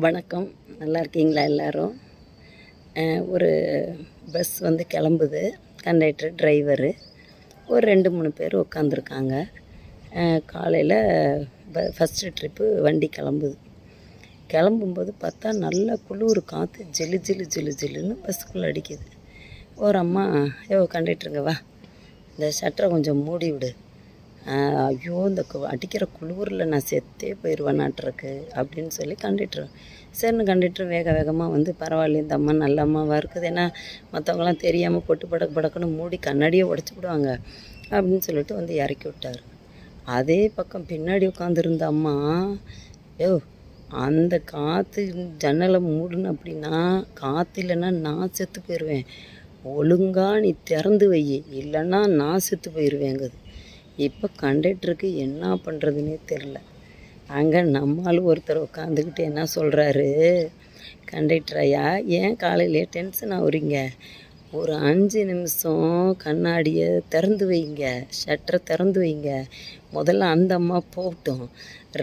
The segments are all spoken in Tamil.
வணக்கம். நல்லா இருக்கீங்களா எல்லோரும்? ஒரு பஸ் வந்து கிளம்புது. கண்டக்டர் டிரைவரு ஒரு ரெண்டு மூணு பேர் உட்காந்துருக்காங்க காலையில் ப ஃபஸ்ட்டு ட்ரிப்பு வண்டி கிளம்புது. கிளம்பும்போது பார்த்தா நல்லா குளிர் காற்று ஜிலு ஜிலு ஜிலு ஜிலுன்னு பஸ்ஸுக்குள்ளே அடிக்குது. ஒரு அம்மா ஐயோ கண்டக்டருங்க வா. இந்த ஷட்டரை கொஞ்சம் மூடி விடு. ஐயோ இந்த கு- அடிக்கிற குளிரில் நான் செத்தே போயிடுவேனாட்டிருக்கு அப்படின்னு சொல்லி கண்டக்டர் சரின்னு கண்டக்டர் வேக வேகமாக வந்து பரவாயில்ல இந்த அம்மா நல்ல அம்மாவாக இருக்குது. ஏன்னா மற்றவங்களாம் தெரியாமல் பொட்டு படக்கு படக்குன்னு மூடி கண்ணாடியை உடச்சி விடுவாங்க அப்படின்னு சொல்லிட்டு வந்து இறக்கி விட்டார். அதே பக்கம் பின்னாடி உட்காந்துருந்த அம்மா யோ அந்த காற்று ஜன்னலை மூடுன அப்படின்னா காற்று இல்லைன்னா நான் செத்து போயிடுவேன் ஒழுங்காக நீ திறந்து வை. இல்லைன்னா நான் செத்து போயிடுவேங்குது இப்போ கண்டக்டருக்கு என்ன பண்ணுறதுனே தெரில. அங்கே நம்மளும் ஒருத்தர் உட்காந்துக்கிட்டு என்ன சொல்கிறாரு கண்டக்டர் ஐயா ஏன் காலையிலே டென்ஷன் ஆகுறீங்க ஒரு அஞ்சு நிமிஷம் கண்ணாடியை திறந்து வைங்க ஷட்டரை திறந்து வைங்க. முதல்ல அந்த அம்மா போகட்டும்.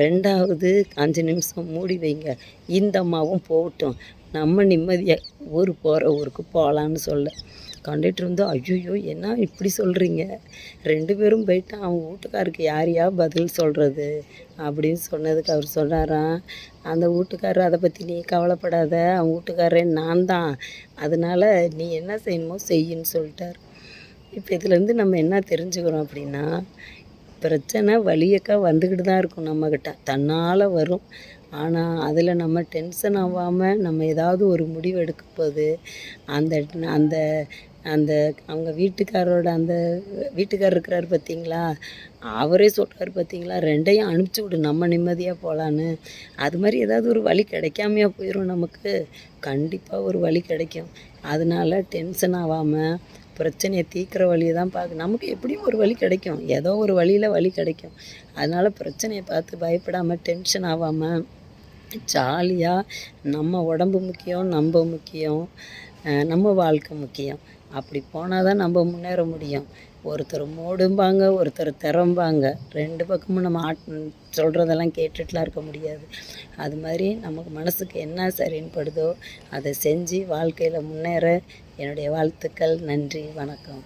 ரெண்டாவது அஞ்சு நிமிஷம் மூடி வைங்க. இந்த அம்மாவும் போகட்டும். நம்ம நிம்மதியாக ஊர் போகிற ஊருக்கு போகலான்னு சொல்ல. கண்டக்டர் வந்து ஐயோ என்ன இப்படி சொல்கிறீங்க ரெண்டு பேரும் போயிட்டு அவங்க வீட்டுக்காருக்கு யார் யார் பதில் சொல்கிறது அப்படின்னு சொன்னதுக்கு அவர் சொன்னாராம் அந்த வீட்டுக்காரர் அதை பற்றி நீ கவலைப்படாத. அவங்க வீட்டுக்காரரே நான் தான். அதனால் நீ என்ன செய்யணுமோ செய்யின்னு சொல்லிட்டார். இப்போ இதுலேருந்து நம்ம என்ன தெரிஞ்சுக்கிறோம் அப்படின்னா பிரச்சனை வழியக்கா வந்துக்கிட்டு தான் இருக்கும் நம்மக்கிட்ட தன்னால் வரும். ஆனால் அதில் நம்ம டென்ஷன் ஆகாமல் நம்ம ஏதாவது ஒரு முடிவு எடுக்கும் போது அந்த அந்த அந்த அவங்க வீட்டுக்காரரோட அந்த வீட்டுக்காரர் இருக்கிறார் பார்த்தீங்களா அவரே சொல்கிறார் பார்த்தீங்களா ரெண்டையும் அனுப்பிச்சி விடு நம்ம நிம்மதியாக போகலான்னு அது மாதிரி ஏதாவது ஒரு வழி கிடைக்காமையா போயிடும் நமக்கு. கண்டிப்பாக ஒரு வழி கிடைக்கும். அதனால டென்ஷன் ஆகாமல் பிரச்சனையை தீர்க்குற வழியை தான் பார்க்க நமக்கு எப்படியும் ஒரு வழி கிடைக்கும். ஏதோ ஒரு வழியில் வழி கிடைக்கும். அதனால் பிரச்சனையை பார்த்து பயப்படாமல் டென்ஷன் ஆகாமல் ஜாலியாக நம்ம உடம்பு முக்கியம் நம்ம முக்கியம் நம்ம வாழ்க்கை முக்கியம். அப்படி போனால் தான் நம்ம முன்னேற முடியும். ஒருத்தர் மூடும்பாங்க ஒருத்தர் திறம்பாங்க. ரெண்டு பக்கமும் நம்ம ஆட் சொல்கிறதெல்லாம் கேட்டுட்டுலாம் இருக்க முடியாது. அது மாதிரி நமக்கு மனசுக்கு என்ன சரின்னு படுதோ அதை செஞ்சு வாழ்க்கையில் முன்னேற என்னுடைய வாழ்த்துக்கள். நன்றி வணக்கம்.